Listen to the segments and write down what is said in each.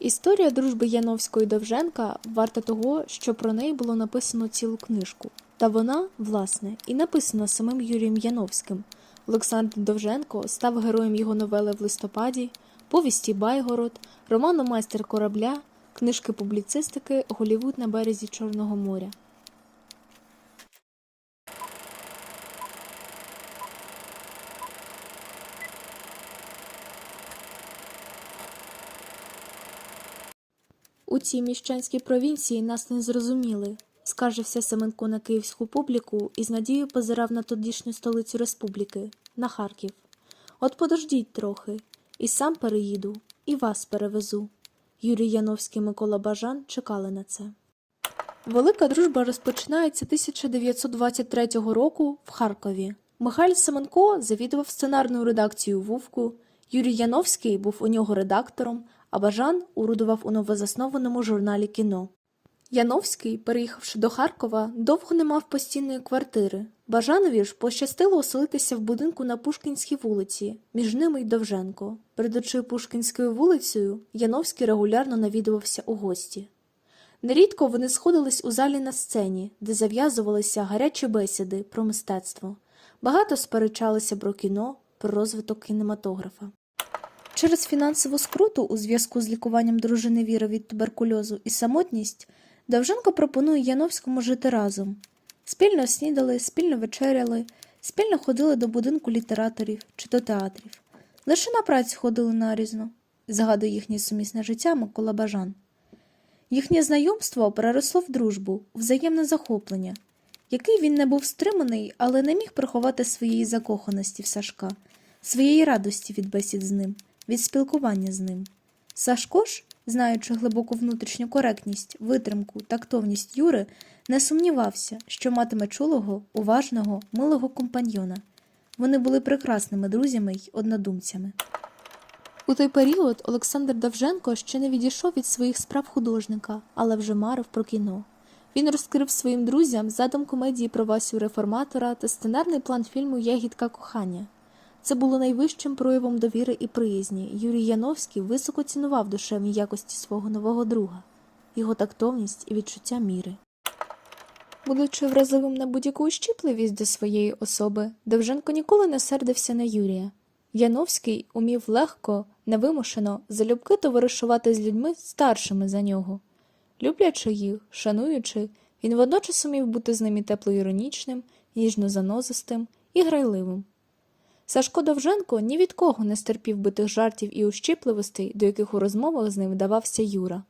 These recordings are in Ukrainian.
Історія дружби Яновського і Довженка варта того, що про неї було написано цілу книжку. Та вона, власне, і написана самим Юрієм Яновським. Олександр Довженко став героєм його новели в листопаді, повісті Байгород, роману Майстер корабля, книжки публіцистики Голівуд на березі Чорного моря. У цій міщанській провінції нас не зрозуміли, скаржився Семенко на київську публіку і з надією позирав на тодішню столицю республіки, на Харків. От подождіть трохи, і сам переїду, і вас перевезу. Юрій Яновський Микола Бажан чекали на це. Велика дружба розпочинається 1923 року в Харкові. Михайло Семенко завідував сценарною редакцією Вувку, Юрій Яновський був у нього редактором, а Бажан урудував у новозаснованому журналі кіно. Яновський, переїхавши до Харкова, довго не мав постійної квартири. Бажанові ж пощастило оселитися в будинку на Пушкінській вулиці, між ними й Довженко. Передучи Пушкінською вулицею, Яновський регулярно навідувався у гості. Нерідко вони сходились у залі на сцені, де зав'язувалися гарячі бесіди про мистецтво. Багато сперечалися про кіно, про розвиток кінематографа. Через фінансову скруту у зв'язку з лікуванням дружини Віри від туберкульозу і самотність Довженко пропонує Яновському жити разом. Спільно снідали, спільно вечеряли, спільно ходили до будинку літераторів чи до театрів. Лише на працю ходили нарізно, згадує їхнє сумісне життя Микола Бажан. Їхнє знайомство переросло в дружбу, взаємне захоплення, який він не був стриманий, але не міг приховати своєї закоханості в Сашка, своєї радості від бесід з ним, від спілкування з ним. Сашко ж, знаючи глибоку внутрішню коректність, витримку, тактовність Юри, не сумнівався, що матиме чулого, уважного, милого компаньйона. Вони були прекрасними друзями й однодумцями. У той період Олександр Давженко ще не відійшов від своїх справ художника, але вже марив про кіно. Він розкрив своїм друзям задум комедії про Васю реформатора та сценарний план фільму Ягідка кохання. Це було найвищим проявом довіри і приязні. Юрій Яновський високо цінував душевні якості свого нового друга, його тактовність і відчуття міри. Будучи вразливим на будь-яку ущіпливість до своєї особи, Довженко ніколи не сердився на Юрія. Яновський умів легко, невимушено, залюбки товаришувати з людьми старшими за нього. Люблячи їх, шануючи, він водночас умів бути з ними тепло-іронічним, ніжно-занозистим і грайливим. Сашко Довженко ні від кого не стерпів битих жартів і ущіпливостей, до яких у розмовах з ним вдавався Юра.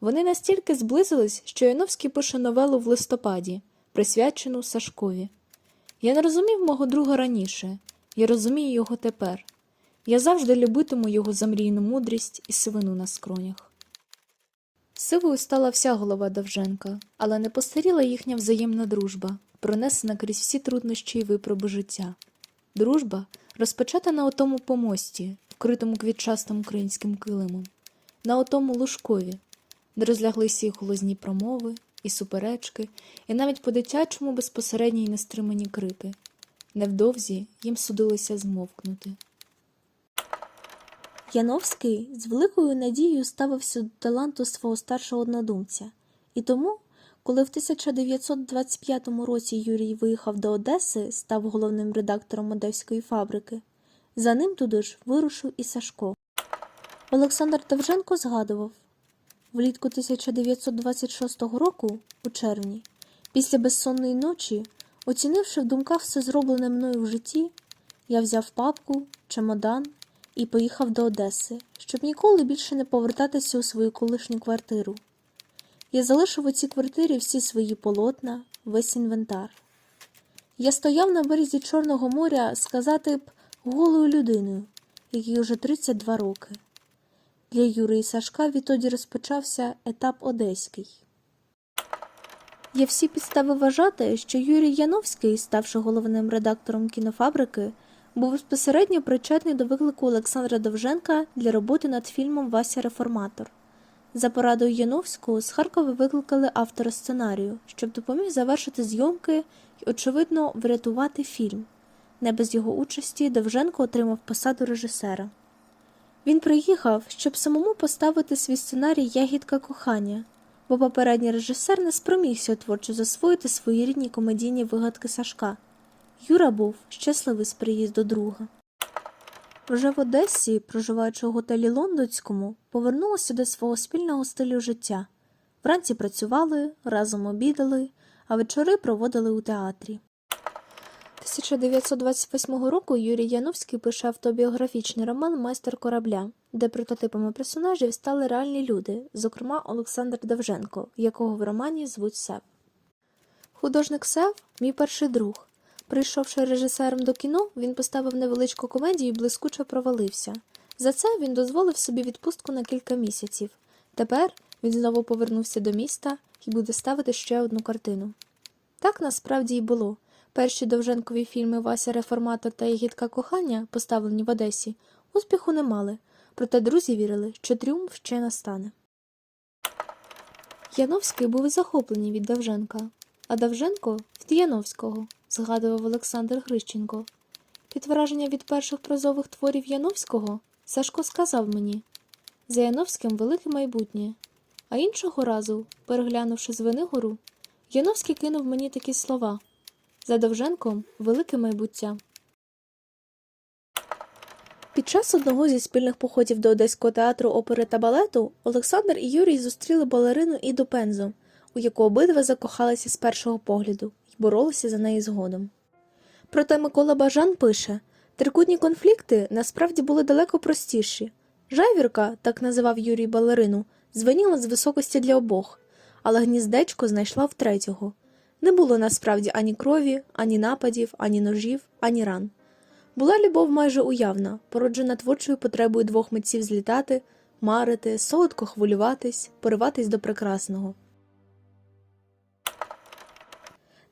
Вони настільки зблизились, що Яновський пише новелу в листопаді, присвячену Сашкові. Я не розумів мого друга раніше, я розумію його тепер. Я завжди любитиму його замрійну мудрість і сивину на скронях. Сивою стала вся голова Довженка, але не постаріла їхня взаємна дружба, пронесена крізь всі труднощі й випроби життя. Дружба розпочата на отому помості, вкритому квітчастим українським килимом, на отому лужкові, де розляглися і холозні промови, і суперечки, і навіть по-дитячому безпосередні й нестримані крики. Невдовзі їм судилося змовкнути. Яновський з великою надією ставився до таланту свого старшого однодумця, і тому, коли в 1925 році Юрій виїхав до Одеси, став головним редактором Одеської фабрики, за ним туди ж вирушив і Сашко. Олександр Довженко згадував влітку 1926 року, у червні, після безсонної ночі, оцінивши в думках все зроблене мною в житті, я взяв папку, чемодан і поїхав до Одеси, щоб ніколи більше не повертатися у свою колишню квартиру. Я залишив у цій квартирі всі свої полотна, весь інвентар. Я стояв на березі Чорного моря, сказати б, голою людиною, якій уже 32 роки. Для Юри і Сашка відтоді розпочався етап одеський. Є всі підстави вважати, що Юрій Яновський, ставши головним редактором кінофабрики, був безпосередньо причетний до виклику Олександра Довженка для роботи над фільмом Вася Реформатор. За порадою Яновського з Харкова викликали автора сценарію, щоб допоміг завершити зйомки і, очевидно, врятувати фільм. Не без його участі Довженко отримав посаду режисера. Він приїхав, щоб самому поставити свій сценарій Ягідка кохання, бо попередній режисер не спромігся творчо засвоїти свої рідні комедійні вигадки Сашка. Юра був щасливий з приїзду друга. Вже в Одесі, проживаючи у готелі Лондонському, повернулася до свого спільного стилю життя. Вранці працювали, разом обідали, а вечори проводили у театрі. 1928 року Юрій Яновський пише автобіографічний роман Майстер корабля, де прототипами персонажів стали реальні люди, зокрема Олександр Давженко, якого в романі звуть Сев. Художник Сев мій перший друг. Прийшовши режисером до кіно, він поставив невеличку комедію і блискуче провалився. За це він дозволив собі відпустку на кілька місяців. Тепер він знову повернувся до міста і буде ставити ще одну картину. Так насправді і було. Перші довженкові фільми Вася Реформатор та Ягідка кохання, поставлені в Одесі, успіху не мали, проте друзі вірили, що тріумф ще настане. Яновський був захоплений від Довженка, а Довженко від Яновського, згадував Олександр Грищенко. Під враження від перших прозових творів Яновського Сашко сказав мені за Яновським велике майбутнє. А іншого разу, переглянувши Звенигору, Яновський кинув мені такі слова за Довженком велике майбуття. Під час одного зі спільних походів до Одеського театру опери та балету Олександр і Юрій зустріли балерину Іду Пензу, у яку обидва закохалися з першого погляду боролися за неї згодом. Проте Микола Бажан пише трикутні конфлікти насправді були далеко простіші. Жайвірка, так називав Юрій балерину, звеніла з високості для обох, але гніздечко знайшла в третього. Не було насправді ані крові, ані нападів, ані ножів, ані ран. Була любов майже уявна, породжена творчою потребою двох митців злітати, марити, солодко хвилюватись, пориватись до прекрасного.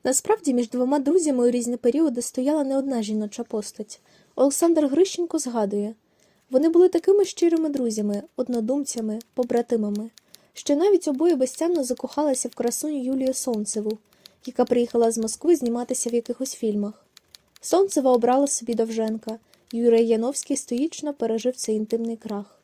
Насправді між двома друзями у різні періоди стояла не одна жіноча постать. Олександр Грищенко згадує вони були такими щирими друзями, однодумцями, побратимами, що навіть обоє безтямно закохалися в красуню Юлію Сонцеву, яка приїхала з Москви зніматися в якихось фільмах. Сонцева обрала собі Довженка, Юрій Яновський стоїчно пережив цей інтимний крах.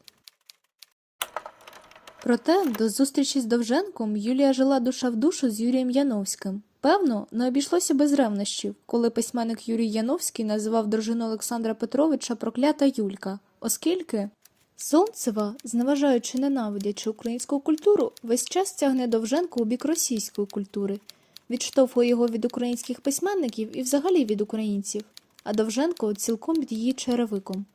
Проте до зустрічі з Довженком Юлія жила душа в душу з Юрієм Яновським. Певно, не обійшлося без ревнощів, коли письменник Юрій Яновський називав дружину Олександра Петровича проклята Юлька, оскільки Сонцева, зневажаючи ненавидячи українську культуру, весь час тягне Довженко у бік російської культури, відштовхує його від українських письменників і взагалі від українців, а Довженко цілком під її черевиком.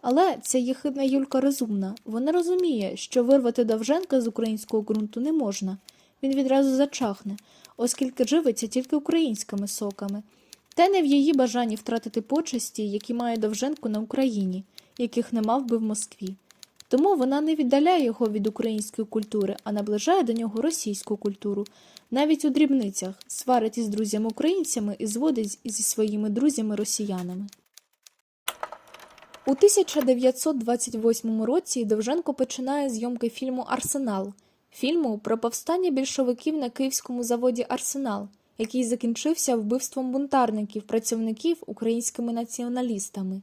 Але ця єхидна Юлька розумна. Вона розуміє, що вирвати Довженка з українського ґрунту не можна. Він відразу зачахне, оскільки живиться тільки українськими соками. Те не в її бажанні втратити почесті, які має Довженко на Україні, яких не мав би в Москві. Тому вона не віддаляє його від української культури, а наближає до нього російську культуру, навіть у дрібницях сварить із друзями-українцями і зводить зі своїми друзями-росіянами. У 1928 році Довженко починає зйомки фільму Арсенал, фільму про повстання більшовиків на київському заводі Арсенал, який закінчився вбивством бунтарників, працівників українськими націоналістами.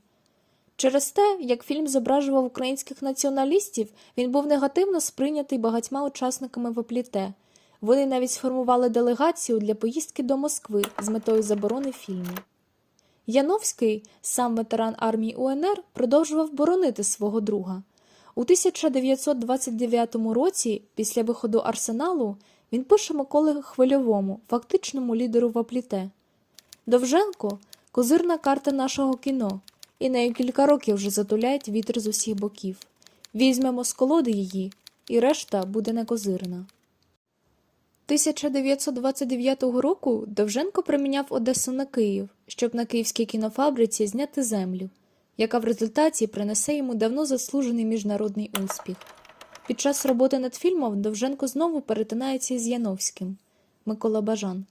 Через те, як фільм зображував українських націоналістів, він був негативно сприйнятий багатьма учасниками ВОПЛІТЕ. Вони навіть сформували делегацію для поїздки до Москви з метою заборони фільму. Яновський, сам ветеран армії УНР, продовжував боронити свого друга. У 1929 році, після виходу арсеналу, він пише Миколи Хвильовому, фактичному лідеру Вапліте. Довженко козирна карта нашого кіно, і нею кілька років вже затуляють вітер з усіх боків. Візьмемо з колоди її, і решта буде не козирна. 1929 року Довженко приміняв Одесу на Київ, щоб на київській кінофабриці зняти землю, яка в результаті принесе йому давно заслужений міжнародний успіх. Під час роботи над фільмом Довженко знову перетинається із Яновським Микола Бажан.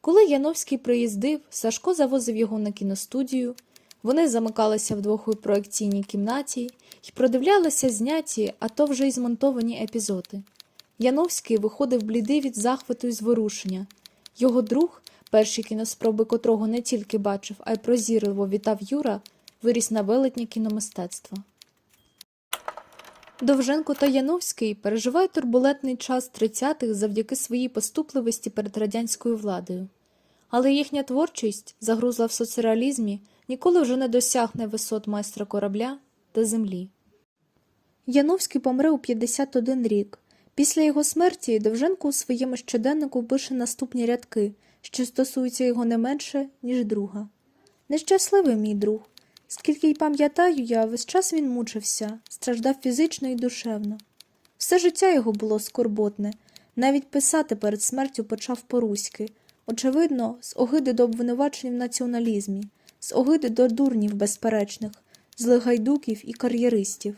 Коли Яновський приїздив, Сашко завозив його на кіностудію. Вони замикалися вдвох у проекційній кімнаті і продивлялися зняті, а то вже й змонтовані епізоди. Яновський виходив блідий від захвату і зворушення. Його друг, перші кіноспроби котрого не тільки бачив, а й прозірливо вітав Юра, виріс на велетні кіномистецтва. Довженко та Яновський переживають турбулентний час 30-х завдяки своїй поступливості перед радянською владою. Але їхня творчість, загрузла в соцреалізмі, ніколи вже не досягне висот майстра корабля та землі. Яновський помре у 51 рік. Після його смерті Довженко у своєму щоденнику пише наступні рядки, що стосуються його не менше, ніж друга. Нещасливий мій друг. Скільки й пам'ятаю я, весь час він мучився, страждав фізично і душевно. Все життя його було скорботне, навіть писати перед смертю почав по-руськи, очевидно, з огиди до обвинувачень в націоналізмі, з огиди до дурнів безперечних, злих гайдуків і кар'єристів.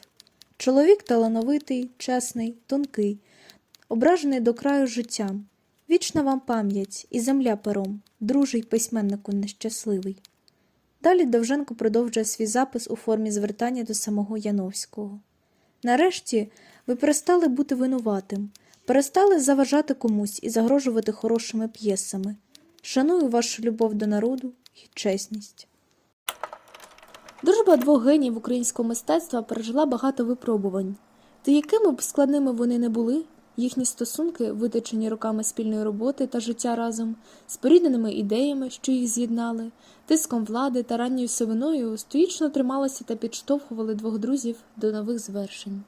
Чоловік талановитий, чесний, тонкий, ображений до краю життям. Вічна вам пам'ять і земля пером, друже й письменнику нещасливий. Далі Довженко продовжує свій запис у формі звертання до самого Яновського. Нарешті ви перестали бути винуватим, перестали заважати комусь і загрожувати хорошими п'єсами. Шаную вашу любов до народу і чесність. Дружба двох генів українського мистецтва пережила багато випробувань. Та якими б складними вони не були, їхні стосунки, виточені роками спільної роботи та життя разом, спорідненими ідеями, що їх з'єднали, тиском влади та ранньою сивиною, стоїчно трималися та підштовхували двох друзів до нових звершень.